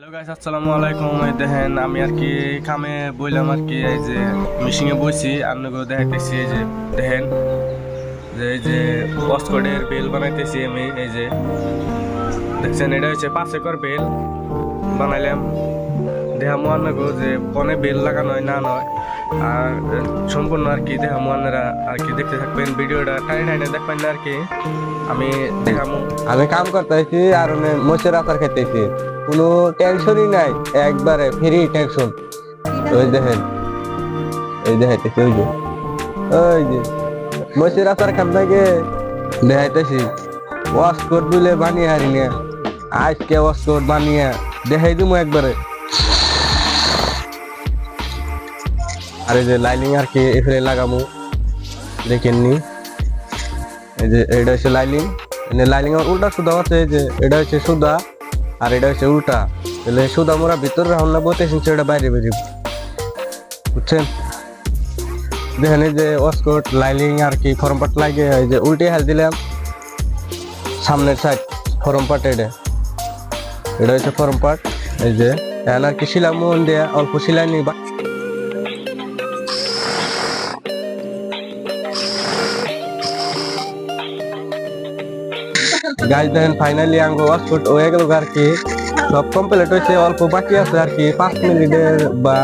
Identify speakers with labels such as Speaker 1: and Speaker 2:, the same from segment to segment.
Speaker 1: Hello guys আসসালামু আলাইকুম। এই দেখেন, আমি আর কি কামে বইলাম আর কি, এই যে মিশিংয়ে বইছি আপনাকে দেখাইতেছি, এই যে দেখেন, যে এই যে অস্কটের বেল বানাইতেছি আমি, এই যে। দেখছেন, এটা হচ্ছে পাঁচ একর বেল বানাইলাম। দেহামু আনাগো যে পনে বেল লাগানো হয়, না নয়। আর সম্পূর্ণ আর কি দেহামু আনারা আর কি দেখতে থাকবেন, ভিডিওটা টাইনে টাইনে দেখবেন না আর কি। আমি দেখামু
Speaker 2: আমি কাম করতেছি, আর মোচের আচার খেতেছি কোনো টেনশনই নাই, একবারে ফ্রি টেনশন ওই দেখেন, এই দেখাইতেছি ওই যে ওই যে মোচের আচার খান থেকে দেখাইতেছি ওয়াস্কট দিলে বানিয়ে হারি না আজকে ওয়াস্কট বানিয়ে দেখাই দিমু একবারে। আর যে লাইলিং আর কি এখানে লাগামু দেখেননি এই যে, এটা হচ্ছে লাইলিং লাইলিং এর উল্টা সুদা আছে যে, এটা হচ্ছে সুদা আর এটা হচ্ছে উল্টা। তাহলে শুধু আমরা ভিতরে রাউন্ড না বলতে এটা বাইরে বেরিয়ে বুঝছেন? দেখেন এই যে অস্কোট, লাইলিং আর কি ফরম পাট লাগে, এই যে উল্টে হেল দিলাম। সামনের সাইড ফরম পাট এটা। এটা হচ্ছে ফরম পাট। এই যে আর কি শিলা মন দেয়া অল্প শিলাই নি গাছ দেখেন ফাইনালি আঙ্গো ওয়াশফুট হয়ে গেল আর কি। সব কমপ্লিট হয়েছে, অল্প বাকি আছে আর কি। পাঁচ মিনিটের বা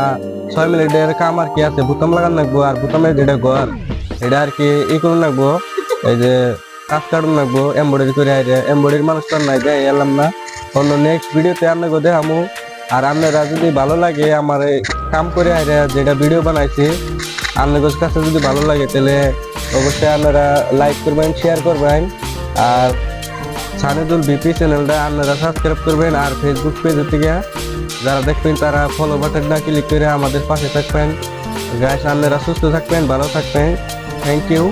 Speaker 2: ছয় মিনিটের কাম আর কি আছে। বুতাম লাগান লাগবো আর বুতামের যেটা ঘর। এটা আর কি ই করুন লাগবো। এই যে কাজ কাটুন লাগবো এমব্রয়ডারি করে আইরে। এমব্রয়ডারি মানুষ তো নাই দেয় এলাম না। অন্য নেক্সট ভিডিওতে আপনাকে দেখামু। আর আপনারা যদি ভালো লাগে আমার কাম করে আইরে, যেটা ভিডিও বানাইছি, আপনাদের কাছে যদি ভালো লাগে, তাহলে অবশ্যই আপনারা লাইক করবেন শেয়ার করবেন। আর সানেদুল বিপি চ্যানেলটা আপনারা সাবস্ক্রাইব করবেন আর ফেসবুক পেজ থেকে যারা দেখবেন তারা ফলো বাটনটা ক্লিক করে আমাদের পাশে থাকবেন। গাছ আপনারা সুস্থ থাকবেন, ভালো থাকবেন। Thank you